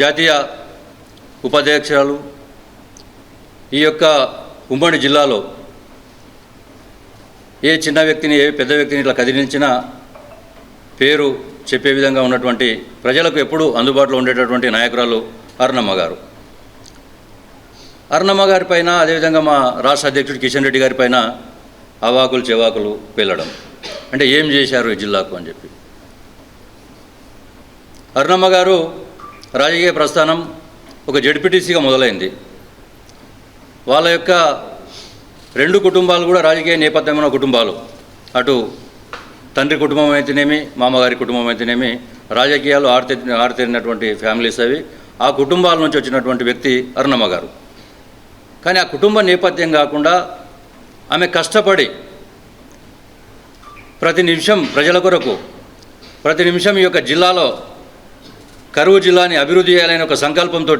జాతీయ ఉపాధ్యక్షురాలు ఈ యొక్క ఉమ్మడి జిల్లాలో ఏ చిన్న వ్యక్తిని ఏ పెద్ద వ్యక్తిని ఇట్లా కదిలించినా పేరు చెప్పే విధంగా ఉన్నటువంటి ప్రజలకు ఎప్పుడూ అందుబాటులో ఉండేటటువంటి నాయకురాలు అరుణమ్మ గారు. అరుణమ్మ గారి పైన అదేవిధంగా మా రాష్ట్ర అధ్యక్షుడు కిషన్ రెడ్డి గారి పైన అవాకులు చెవాకులు వెళ్ళడం. అంటే ఏం చేశారు ఈ జిల్లాకు అని చెప్పి. అరుణమ్మ గారు రాజకీయ ప్రస్థానం ఒక జడ్పీటీసీగా మొదలైంది. వాళ్ళ యొక్క రెండు కుటుంబాలు కూడా రాజకీయ నేపథ్యమైన కుటుంబాలు. అటు తండ్రి కుటుంబం అయితేనేమి మామగారి కుటుంబం అయితేనేమి రాజకీయాలు ఆరితే ఆరితేరినటువంటి ఫ్యామిలీస్ అవి ఆ కుటుంబాల నుంచి వచ్చినటువంటి వ్యక్తి అరుణమ్మ గారు. కానీ ఆ కుటుంబ నేపథ్యం కాకుండా ఆమె కష్టపడి ప్రతి నిమిషం ప్రజల కొరకు ప్రతి నిమిషం ఈ యొక్క జిల్లాలో కరువు జిల్లాని అభివృద్ధి చేయాలనే ఒక సంకల్పంతో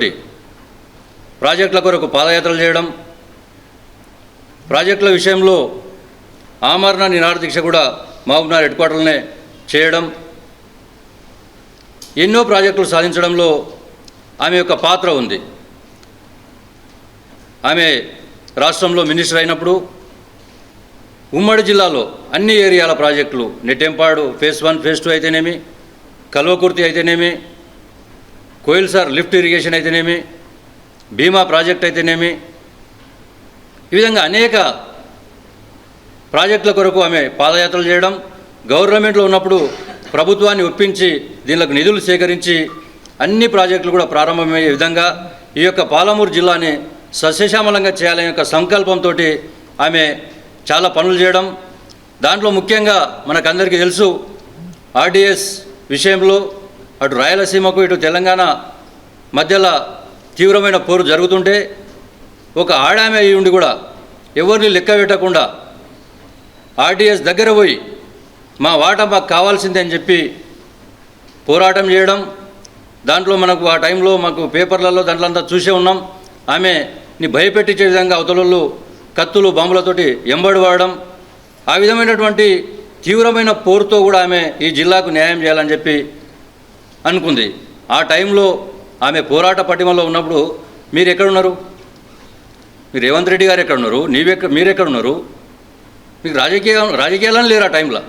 ప్రాజెక్టుల కొరకు పాదయాత్రలు చేయడం ప్రాజెక్టుల విషయంలో ఆమరణ నినాడ దీక్ష కూడా మహబూబ్నగర్ హెడ్ క్వార్టర్లనే చేయడం ఎన్నో ప్రాజెక్టులు సాధించడంలో ఆమె యొక్క పాత్ర ఉంది. ఆమె రాష్ట్రంలో మినిస్టర్ అయినప్పుడు ఉమ్మడి జిల్లాలో అన్ని ఏరియాల ప్రాజెక్టులు Nettempadu phase one phase two అయితేనేమి కల్వకుర్తి అయితేనేమి కోయిల్ సార్ లిఫ్ట్ ఇరిగేషన్ అయితేనేమి బీమా ప్రాజెక్ట్ అయితేనేమి ఈ విధంగా అనేక ప్రాజెక్టుల కొరకు ఆమె పాదయాత్రలు చేయడం గవర్నమెంట్లో ఉన్నప్పుడు ప్రభుత్వాన్ని ఒప్పించి దీనికి నిధులు సేకరించి అన్ని ప్రాజెక్టులు కూడా ప్రారంభమయ్యే విధంగా ఈ యొక్క పాలమూరు జిల్లాని సస్యశ్యామలంగా చేయాలనే యొక్క సంకల్పంతో ఆమె చాలా పనులు చేయడం. దాంట్లో ముఖ్యంగా మనకందరికీ తెలుసు ఆర్డిఎస్ విషయంలో అటు రాయలసీమకు ఇటు తెలంగాణ మధ్యలో తీవ్రమైన పోరు జరుగుతుంటే ఒక ఆడామె అయి ఉండి కూడా ఎవరిని లెక్క పెట్టకుండా ఆర్టీఎస్ దగ్గర పోయి మా వాటా మాకు కావాల్సిందే అని చెప్పి పోరాటం చేయడం దాంట్లో మనకు ఆ టైంలో మాకు పేపర్లలో దాంట్లో అంతా చూసే ఉన్నాం. ఆమెని భయపెట్టించే విధంగా అవతలలో కత్తులు బాంబులతోటి ఎంబడి వాడడం ఆ విధమైనటువంటి తీవ్రమైన పోరుతో కూడా ఆమె ఈ జిల్లాకు న్యాయం చేయాలని చెప్పి అనుకుంది. ఆ టైంలో ఆమె పోరాట పటిమలో ఉన్నప్పుడు మీరు ఎక్కడున్నారు? మీరు రేవంత్ రెడ్డి గారు ఎక్కడ ఉన్నారు నీవెక్క మీరు ఎక్కడ ఉన్నారు మీకు రాజకీయ రాజకీయాలను లేరు ఆ టైంలో.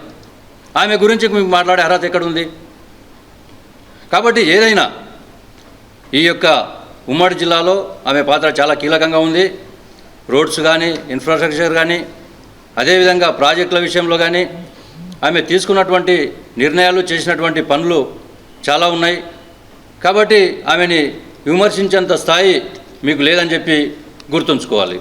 ఆమె గురించి మీకు మాట్లాడే అర్హత ఎక్కడ ఉంది కాబట్టి ఏదైనా ఈ యొక్క ఉమ్మడి జిల్లాలో ఆమె పాత్ర చాలా కీలకంగా ఉంది. రోడ్స్ కానీ ఇన్ఫ్రాస్ట్రక్చర్ కానీ అదేవిధంగా ప్రాజెక్టుల విషయంలో కానీ ఆమె తీసుకున్నటువంటి నిర్ణయాలు చేసినటువంటి పనులు చాలా ఉన్నాయి. కాబట్టి ఆమెని విమర్శించేంత స్థాయి మీకు లేదని చెప్పి గుర్తుంచుకోవాలి.